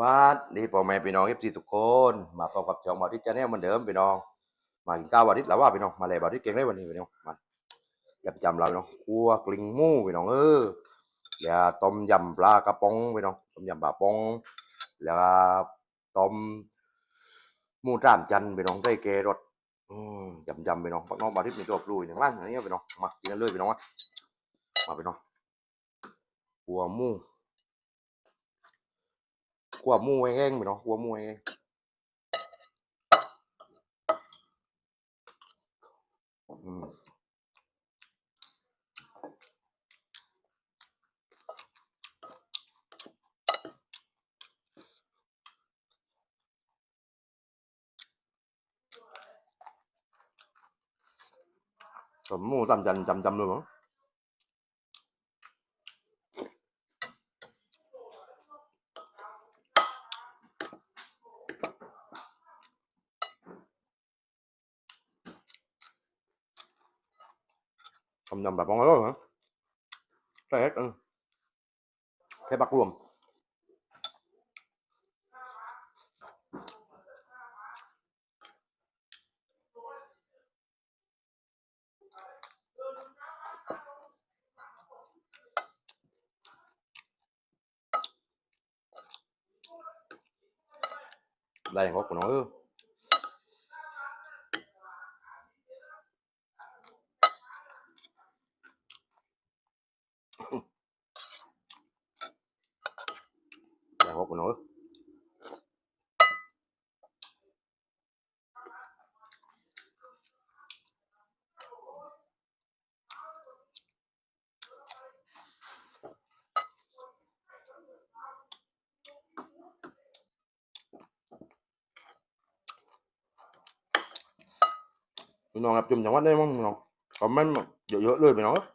วัดดีพ่อแม่พี่น้องเอฟซีทุกคน มาพบกับช่องบอดี้ชาแนลเหมือนเดิมพี่น้อง มากินข้าวบอดี้แล้วว่าพี่น้อง มาเลยบอดี้เก่งได้วันนี้พี่น้อง มาอย่าจำเราพี่น้องคั่วกลิ้งมูพี่น้องเอออย่าต้มยำปลากระป๋องพี่น้อง ต้มยำปลาป๋อง แล้วก็ต้มหมูจ้ามจันพี่น้องได้เกรสอืมยำยำพี่น้องปักน้องบอดี้มีตัวปลุยอย่างนั้นอย่างเงี้ยพี่น้อง มากินกันเลยพี่น้องมาพี่น้องคั่วมูขัวหมู แห้งๆไปเนาะขัวหมูแห้งอืมสมหมูตำจันจำจำเลยมั้ง ทำยำแบบของเราเหรอใช่เฮ็ดเออแค่บักรวมได้ของก็คุณน้องเออได้อย่างก็คุณน้องเออพี่น้องครับจุ่มจังหวัดได้มั้งพี่น้องคอมเมนต์มาเยอะๆเลยพี่น้องเอ้ย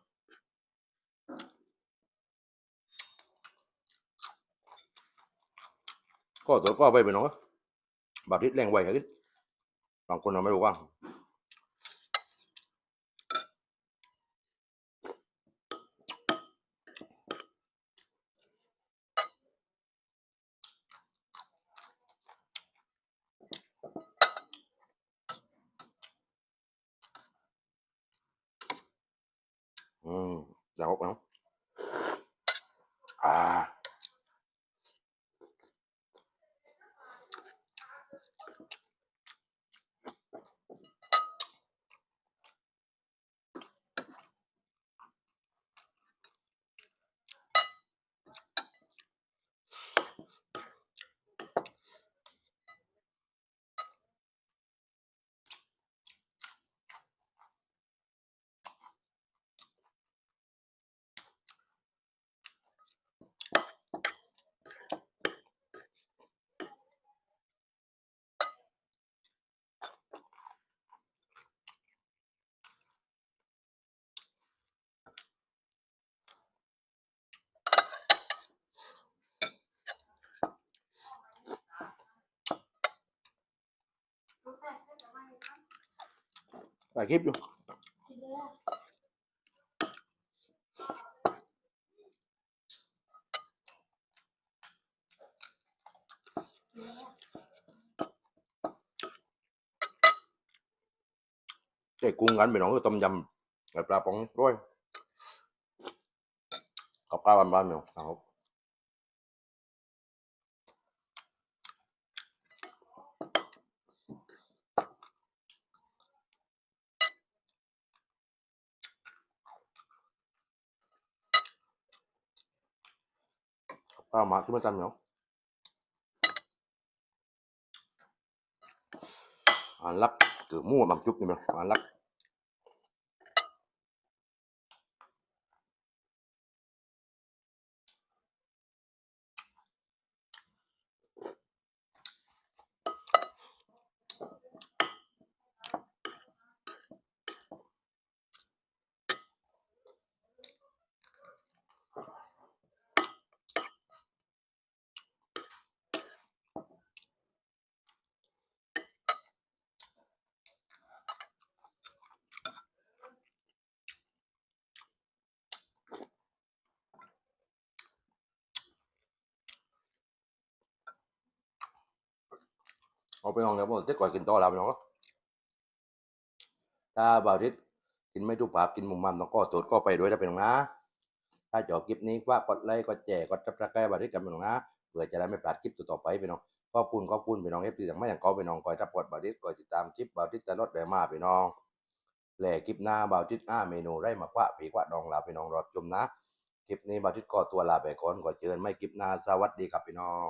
ก็ตัวก็ไปพี่น้องเอ้ยบาดทิศแรงไหวครับบางคนเราไม่รู้ว่าอืมเดี๋ยวเอาอ่า ถ่ายคลิปอยู่ใช่กุ้งกันพี่น้องคือต้มยำกับปลาป๋องด้วยกับปลาวบ้านๆพี่น้องครับ ปลาหมาขึ้นมาจันพี่น้อ เอางจุ๊บนี่มั้ยอ่านลักเอาไปน้องเดี๋ยวผมจะก่อยกินต่อแล้วพี่น้องถ้าบ่าวทิศกินไม่ถูกปากกินมุมมันต้องก็ตรวจก็ไปด้วยนะพี่น้องนะ ถ้าจบคลิปนี้ว่ากดไลค์กดแชร์กดซับสไครต์บ่าวทิศกันพี่น้องนะเพื่อจะได้ไม่พลาดคลิปต่อไปพี่น้องขอบคุณขอบคุณพี่น้องเอฟซีอย่างไม่อย่างก็พี่น้องคอยทับกดบ่าวทิศคอยติดตามคลิปบ่าวทิศตลอดเลยมาพี่น้องแหล่คลิปหน้าบ่าวทิศอ้าเมนูได้มาคว้าผีคว้าดองลาพี่น้องรอดชมนะคลิปนี้บ่าวทิศก็ตัวลาไปก่อนก่อนเจอกันไม่คลิปหน้าสวัสดีครับพี่น้อง